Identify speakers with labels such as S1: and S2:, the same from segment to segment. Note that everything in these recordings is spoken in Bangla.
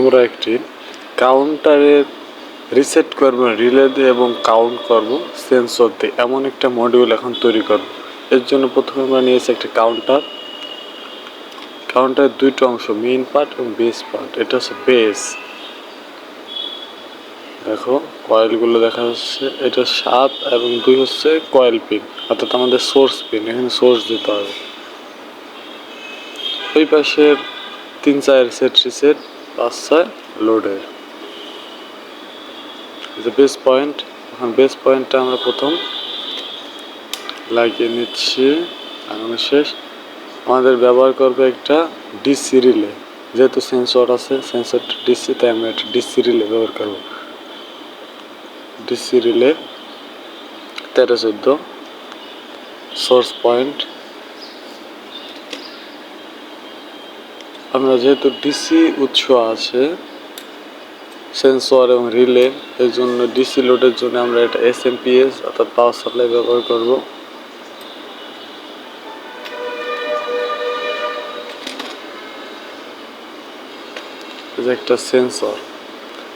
S1: আমরা একটি কাউন্টারের রিসেট করব রিলে এবং কাউন্ট করব সেন্সর দিয়ে। এমন একটা মডিউল এখন তৈরি করব। এর জন্য প্রথমে আমরা নিয়েছি একটা কাউন্টার কাউন্টারের দুইটা অংশ মেইন পার্ট এবং বেস পার্ট এটা হচ্ছে বেস দেখো কয়েলগুলো দেখা যাচ্ছে। এটা সাত এবং দুই হচ্ছে কয়েল পিন অর্থাৎ আমাদের সোর্স পিন এখানে সোর্স দিতে হবে। ওই পাশের তিন চার সেট রিসেট পাঁচ ছয় লোডের বেস পয়েন্ট এখন বেস পয়েন্টটা আমরা প্রথম লাগিয়ে নিচ্ছি। লাগানো শেষ। আমাদের ব্যবহার করবে একটা ডিসি রিলে যেহেতু সেন্সর আছে সেন্সরটা ডিসি তাই আমরা একটা ডিসি রিলে ব্যবহার করব। ডিসি রিলে তেরো চোদ্দ। সোর্স পয়েন্ট আমরা যেহেতু ডিসি উৎস আছে সেন্সর এবং রিলে এর জন্য ডিসি লোডের জন্য আমরা এটা এস এম পি এস অর্থাৎ পাওয়ার সাপ্লাই ব্যবহার করব। এই একটা সেন্সর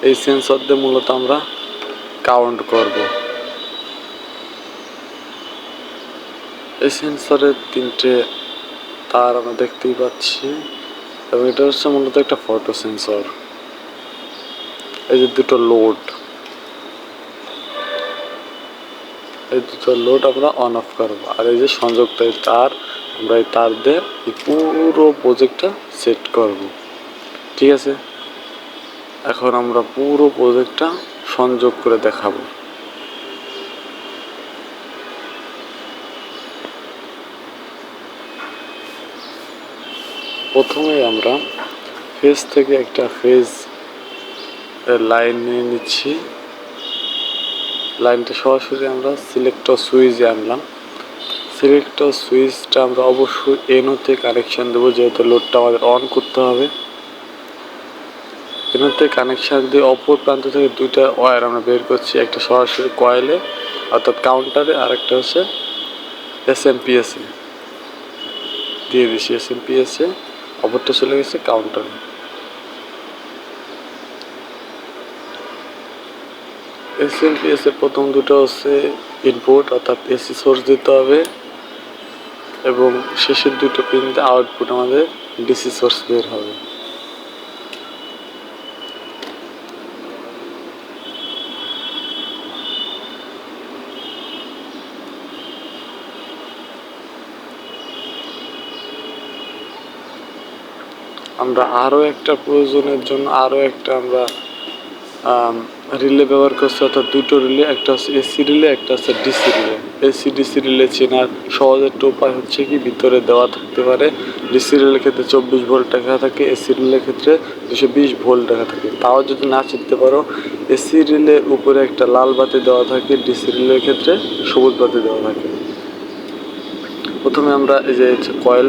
S1: এই সেন্সর দিয়ে মূলত আমরা কাউন্ট করব। এই সেন্সরের তিনটে তার আমরা দেখতেই পাচ্ছি। এবং এটা হচ্ছে মূলত একটা ফটো সেন্সর এই যে দুটো লোড এই দুটো লোড আমরা অন অফ করব। আর এই যে সংযুক্ত এই তার, আমরা এই তার দিয়ে এই পুরো প্রজেক্টটা সেট করব। ঠিক আছে? এখন আমরা পুরো প্রজেক্টটা সংযোগ করে দেখাবো। প্রথমে আমরা ফেজ থেকে একটা ফেজ লাইন নিয়ে নিচ্ছি। লাইনটা সরাসরি আমরা সিলেক্টর সুইচে আনলাম। সিলেক্টর সুইচটা আমরা অবশ্যই এনোতে কানেকশন দেবো, যেহেতু লোডটা আমাদের অন করতে হবে। এনোতে কানেকশন দিয়ে অপর প্রান্ত থেকে দুইটা ওয়্যার আমরা বের করছি, একটা সরাসরি কয়েলে অর্থাৎ কাউন্টারে আর একটা হচ্ছে এস এম পিএসে দিয়ে দিচ্ছি এস এম পিএসে অপরটা চলে গেছে counter S M P S এর প্রথম দুটো হচ্ছে ইনপুট অর্থাৎ এসি সোর্স দিতে হবে। এবং শেষের দুটো পিনতে আউটপুট আমাদের ডিসি সোর্স বের হবে। আমরা আরও একটা প্রয়োজনের জন্য আরও একটা আমরা রিলে ব্যবহার করছি, অর্থাৎ দুটো রিলে একটা হচ্ছে এসি রিলে একটা হচ্ছে DC relay AC DC relay চেনার সহজ একটা উপায় হচ্ছে কি? ভিতরে দেওয়া থাকতে পারে ডিসি রিলের ক্ষেত্রে চব্বিশ ভোল্ট লেখা থাকে এসি রিলের ক্ষেত্রে দুশো বিশ ভোল্ট লেখা থাকে। তাও যদি না চিনতে পারো এসি রিলের উপরে একটা লাল বাতি দেওয়া থাকে ডিসি রিলের ক্ষেত্রে সবুজ বাতি দেওয়া থাকে। প্রথমে আমরা এই যে coil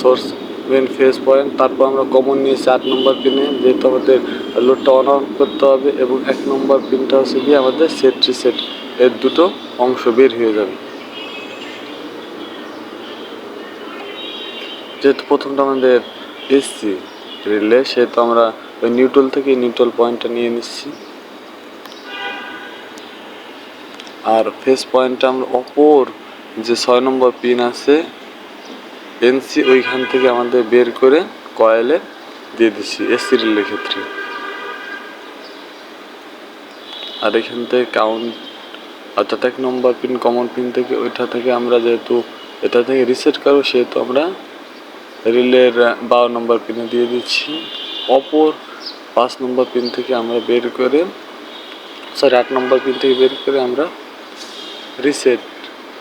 S1: source main phase point তারপর আমরা কমন নিয়েছি আট নম্বর পিনে যেহেতু আমাদের লোডটা অন অন করতে হবে এবং এক নম্বর পিনটা হচ্ছে গিয়ে আমাদের সেট রিসেট এর দুটো অংশ বের হয়ে যাবে। যেহেতু প্রথমটা আমাদের এসছি রিলে সেহেতু আমরা ওই নিউট্রাল থেকে নিউট্রাল পয়েন্টটা নিয়ে নিচ্ছি। আর ফেস পয়েন্টটা আমরা অপর যে ছয় নম্বর পিন আছে এনসি ওইখান থেকে আমাদের বের করে কয়েলে দিয়ে দিচ্ছি এসি রিলের ক্ষেত্রে। আর এখান থেকে কাউন্ট অর্থাৎ এক নম্বর পিন কমন পিন থেকে, ওইটা থেকে আমরা যেহেতু এটা থেকে রিসেট করব, সেহেতু আমরা রিলের বারো নম্বর পিনে দিয়ে দিচ্ছি। অপর পাঁচ নম্বর পিন থেকে আমরা বের করে সরি আট নম্বর পিন থেকে বের করে আমরা রিসেট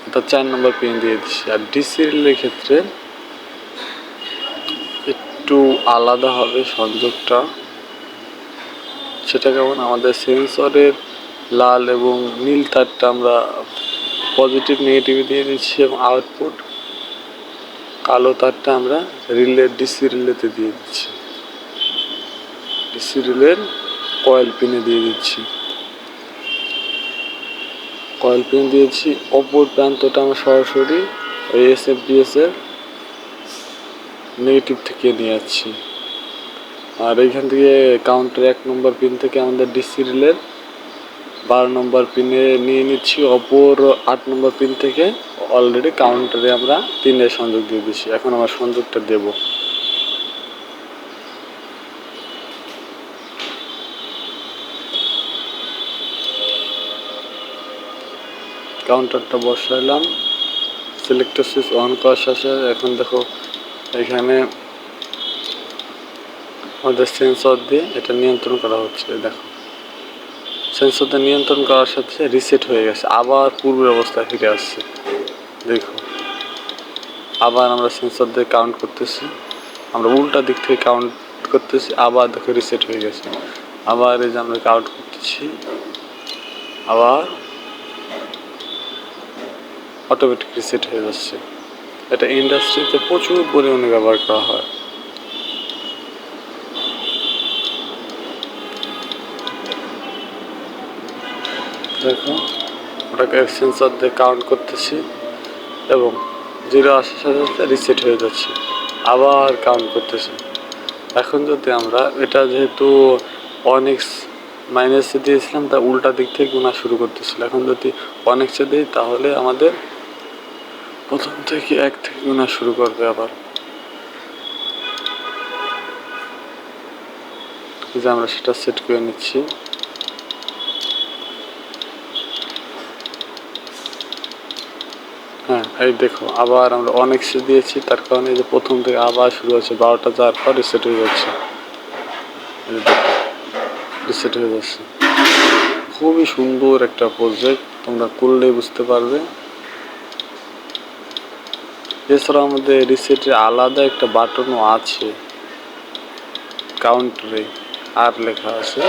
S1: অর্থাৎ চার নম্বর পিন দিয়ে দিচ্ছি। আর ডিসি রিলের ক্ষেত্রে একটু আলাদা হবে সংযোগটা। সেটা কেমন? আমাদের সেন্সরের লাল এবং নীল তারটা আমরা পজিটিভ নেগেটিভ দিয়ে দিচ্ছি এবং আউটপুট কালো তারটা আমরা রিলে ডিসি রিলেতে দিয়ে দিচ্ছি। ডিসি রিলের কয়েল পিনে দিয়ে দিচ্ছি। কয়েল পিন দিয়েছি। অপর প্রান্তটা আমরা সরাসরি ওই এস এফ এর নেগেটিভ থেকে নিয়ে যাচ্ছি আর এইখান থেকে কাউন্টার এক নম্বর পিন থেকে আমাদের ডিসি রিলের বারো নম্বর পিনে নিয়ে নিচ্ছি। অপর আট নম্বর পিন থেকে অলরেডি কাউন্টারে আমরা তিনের সংযোগ দিয়ে দিচ্ছি। এখন আমার সংযোগটা দেব। কাউন্টারটা বসাইলাম। সিলেক্টর সুইচ অন করার শেষে এখন দেখো এখানে আমাদের সেন্সর দিয়ে এটা নিয়ন্ত্রণ করা হচ্ছে দেখো। সেন্সরটা নিয়ন্ত্রণ করার সাথে রিসেট হয়ে গেছে, আবার পূর্বের অবস্থায় ফিরে আসছে। দেখো, আবার আমরা সেন্সর দিয়ে কাউন্ট করতেছি, আমরা উল্টা দিক থেকে কাউন্ট করতেছি, আবার দেখো রিসেট হয়ে গেছে। আবার এই যে আমরা কাউন্ট করতেছি, আবার অটোমেটিক রিসেট হয়ে যাচ্ছে। এটা ইন্ডাস্ট্রিতে প্রচুর পরিমাণে ব্যবহার করা হয়। দেখো, ওটাকে সেন্সর দিয়ে কাউন্ট করতেছি এবং জিরো আসার সাথে সাথে রিসেট হয়ে যাচ্ছে। আবার কাউন্ট করতেছি। এখন যদি আমরা এটা যেহেতু অনেক্স মাইনাসে দিয়েছিলাম, তা উল্টা দিক থেকে গোনা শুরু করতেছিল। এখন যদি অনেক্সে দিই, তাহলে আমাদের প্রথম থেকে এক থেকে গোনা শুরু করবে আবার। যে আমরা সেটা সেট করে নিচ্ছি। হ্যাঁ এই দেখো, আবার আমরা অনেক সে দিয়েছি, তার কারণে যে প্রথম থেকে আবার শুরু হচ্ছে, বারোটা যাওয়ার পর রিসেট হয়ে যাচ্ছে। রিসেট হয়ে যাচ্ছে। খুবই সুন্দর একটা প্রজেক্ট তোমরা করলেই বুঝতে পারবে। এছাড়া আমাদের রিসেটের আলাদা একটা বাটনও আছে। কাউন্টারে আর লেখা আছে।